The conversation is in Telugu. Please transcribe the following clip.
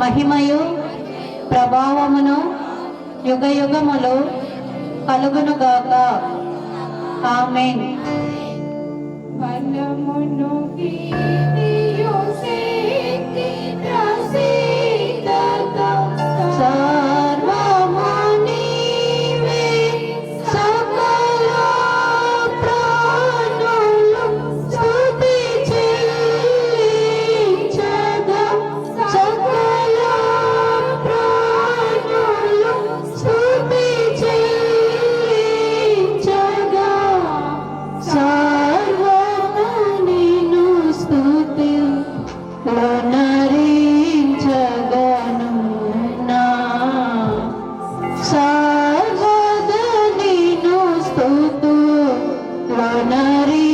మహిమయు ప్రభావమును యుగ యుగములు కలుగునుగాక. ఆమెన్. బలమును కీర్తి ready